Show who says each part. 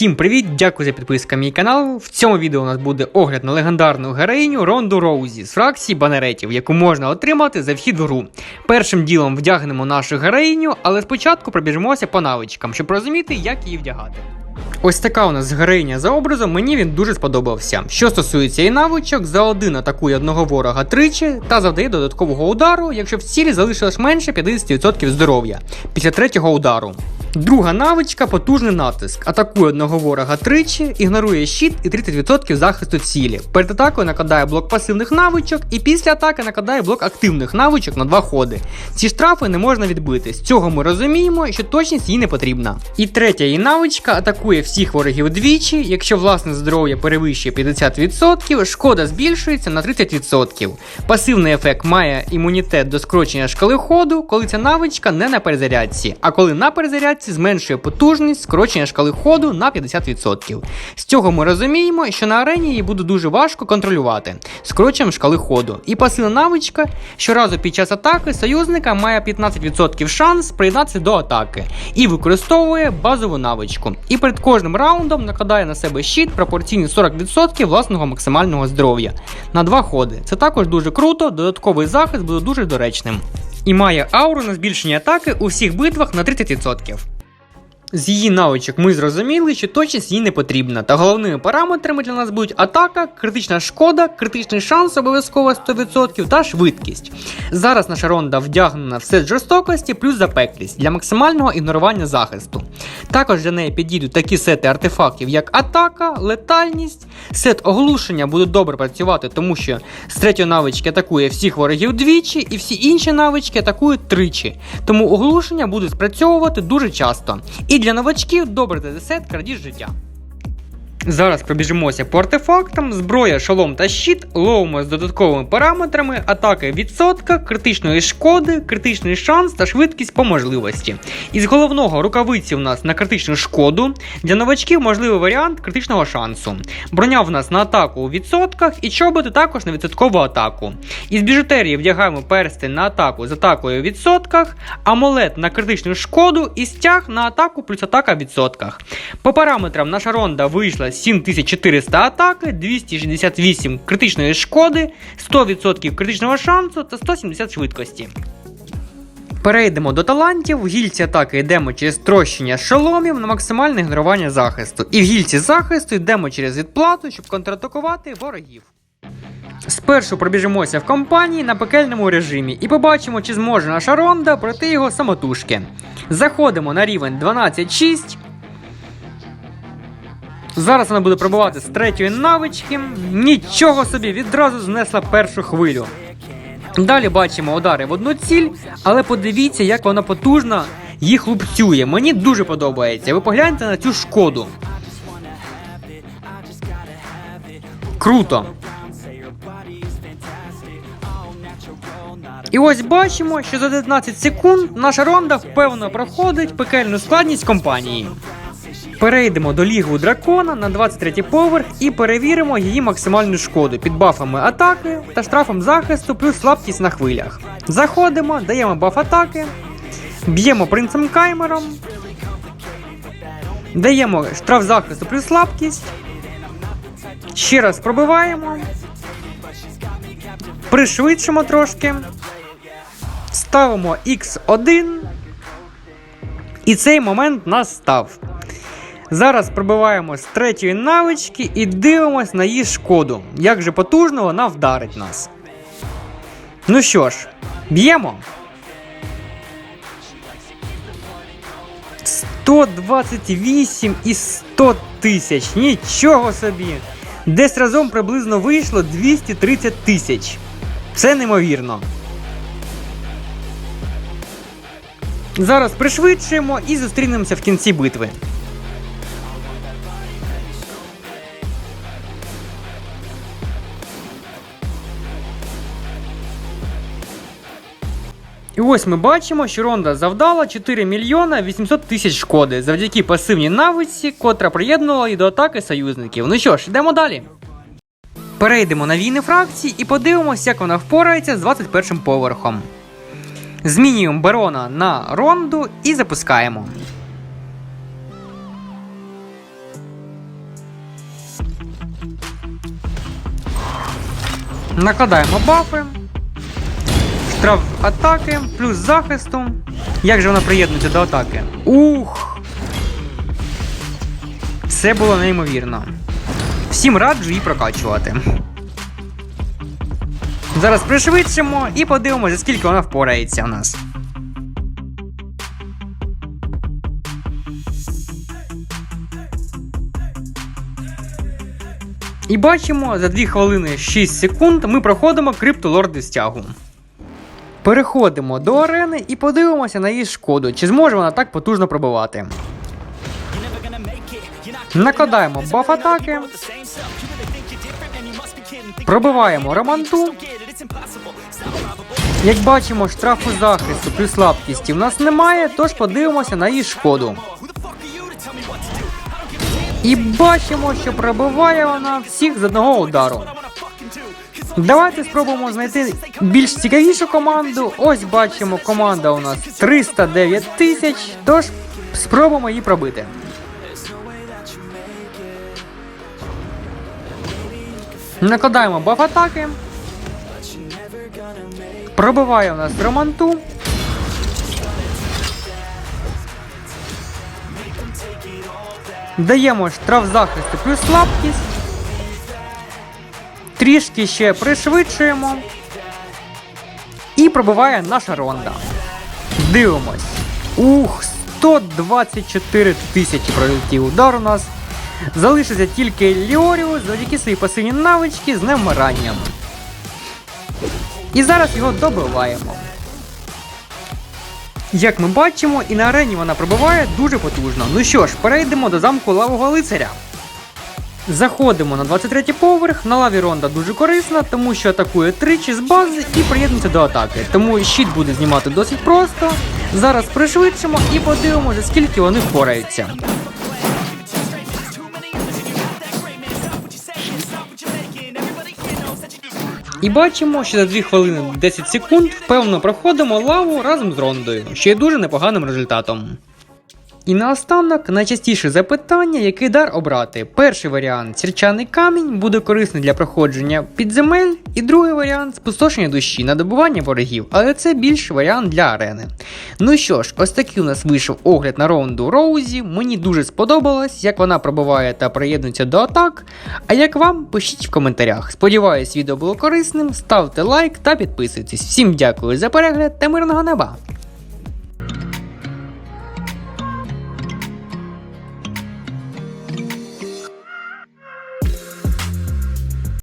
Speaker 1: Всім привіт! Дякую за підписку мій канал. В цьому відео у нас буде огляд на легендарну героїню Ронду Роузі з фракції банеретів, яку можна отримати за вхід в гру. Першим ділом вдягнемо нашу героїню, але спочатку пробіжимося по навичкам, щоб розуміти, як її вдягати. Ось така у нас героїня за образом, мені він дуже сподобався. Що стосується її навичок, за один атакує одного ворога тричі та завдає додаткового удару, якщо в цілі залишилось менше 50% здоров'я після третього удару. Друга навичка потужний натиск. Атакує одного ворога тричі, ігнорує щит і 30% захисту цілі. Перед атакою накладає блок пасивних навичок, і після атаки накладає блок активних навичок на два ходи. Ці штрафи не можна відбити. З цього ми розуміємо, що точність їй не потрібна. І третя її навичка атакує всіх ворогів двічі. Якщо власне здоров'я перевищує 50%, шкода збільшується на 30%. Пасивний ефект має імунітет до скорочення шкали ходу, коли ця навичка не на перезарядці, а коли на перезарядці зменшує потужність скорочення шкали ходу на 50%. З цього ми розуміємо, що на арені її буде дуже важко контролювати скороченням шкали ходу. І пасивна навичка щоразу під час атаки союзника має 15% шанс приєднатися до атаки і використовує базову навичку. І перед кожним раундом накладає на себе щит пропорційні 40% власного максимального здоров'я на два ходи. Це також дуже круто, додатковий захист буде дуже доречним. І має ауру на збільшення атаки у всіх битвах на 30%. З її навичок ми зрозуміли, що точність їй не потрібна, та головними параметрами для нас будуть атака, критична шкода, критичний шанс обов'язково 100% та швидкість. Зараз наша ронда вдягнена в сет жорстокості плюс запеклість для максимального ігнорування захисту. Також для неї підійдуть такі сети артефактів, як атака, летальність. Сет оглушення буде добре працювати, тому що з третьої навички атакує всіх ворогів двічі, і всі інші навички атакують тричі. Тому оглушення буде спрацьовувати дуже часто. І для новачків добре ДД-сет крадіж життя. Зараз пробіжимося по артефактам, зброя, шолом та щит, ловимо з додатковими параметрами, атаки відсотка, критичної шкоди, критичний шанс та швидкість по можливості. Із головного рукавиці у нас на критичну шкоду. Для новачків можливий варіант критичного шансу. Броня в нас на атаку у відсотках і чоботи також на відсоткову атаку. Із біжутерії вдягаємо перстень на атаку з атакою у відсотках, амулет на критичну шкоду і стяг на атаку плюс атака в відсотках. По параметрам наша ронда вийшла 7400 атаки, 268 критичної шкоди, 100% критичного шансу та 170 швидкості. Перейдемо до талантів. В гільці атаки йдемо через трощення шоломів на максимальне ігнорування захисту. І в гільці захисту йдемо через відплату, щоб контратакувати ворогів. Спершу пробіжимося в компанії на пекельному режимі і побачимо, чи зможе наша ронда пройти його самотужки. Заходимо на рівень 12.6. Зараз вона буде пробувати з третьої навички. Нічого собі відразу знесла першу хвилю. Далі бачимо удари в одну ціль, але подивіться, як вона потужно їх лупцює. Мені дуже подобається. Ви погляньте на цю шкоду. Круто. І ось бачимо, що за 19 секунд наша ронда впевнено проходить пекельну складність компанії. Перейдемо до лігу дракона на 23 поверх і перевіримо її максимальну шкоду під бафами атаки та штрафом захисту плюс слабкість на хвилях. Заходимо, даємо баф атаки, б'ємо принцем каймером, даємо штраф захисту плюс слабкість. Ще раз пробиваємо. Пришвидшимо трошки. Ставимо X1. І цей момент настав. Зараз пробиваємо з третьої навички і дивимось на її шкоду. Як же потужно вона вдарить нас. Ну що ж, б'ємо. 128 і 100 тисяч. Нічого собі. Десь разом приблизно вийшло 230 тисяч. Це неймовірно. Зараз пришвидшуємо і зустрінемося в кінці битви. І ось ми бачимо, що Ронда завдала 4 мільйона 800 тисяч шкоди завдяки пасивній навиці, котра приєднувала і до атаки союзників. Ну що ж, йдемо далі. Перейдемо на війни фракції і подивимося, як вона впорається з 21 поверхом. Змінюємо барона на ронду і запускаємо. Накладаємо бафи. Штраф атаки, плюс захисту. Як же вона приєднується до атаки? Ух! Це було неймовірно. Всім раджу її прокачувати. Зараз пришвидшимо і подивимося, скільки вона впорається у нас. І бачимо, за 2 хвилини 6 секунд ми проходимо криптолорди стягу. Переходимо до арени і подивимося на її шкоду, чи зможе вона так потужно пробивати. Накладаємо баф атаки. Пробиваємо романту. Як бачимо, штрафу захисту плюс слабкісті в нас немає, тож подивимося на її шкоду. І бачимо, що пробиває вона всіх з одного удару. Давайте спробуємо знайти більш цікавішу команду. Ось бачимо, команда у нас 309 тисяч, тож спробуємо її пробити. Накладаємо баф атаки. Пробиває у нас романту. Даємо штраф захисту плюс слабкість. Трішки ще пришвидшуємо. І пробиває наша ронда. Дивимось. Ух, 124 тисячі пролетів удар у нас. Залишиться тільки Ліоріус завдяки своїй пасивній навички з невмиранням. І зараз його добиваємо. Як ми бачимо, і на арені вона пробиває дуже потужно. Ну що ж, перейдемо до замку лавого лицаря. Заходимо на 23 поверх. На лаві ронда дуже корисна, тому що атакує тричі з бази і приєднується до атаки. Тому щит буде знімати досить просто. Зараз пришвидшимо і подивимося, скільки вони впораються. І бачимо, що за 2 хвилини 10 секунд впевнено проходимо лаву разом з рондою, що є дуже непоганим результатом. І наостанок найчастіше запитання, який дар обрати. Перший варіант сірчаний камінь буде корисний для проходження підземель, і другий варіант спустошення душі на добування ворогів, але це більш варіант для арени. Ну що ж, ось такий у нас вийшов огляд на ронду Роузі. Мені дуже сподобалось, як вона пробиває та приєднується до атак. А як вам, пишіть в коментарях. Сподіваюсь, відео було корисним. Ставте лайк та підписуйтесь. Всім дякую за перегляд та мирного неба!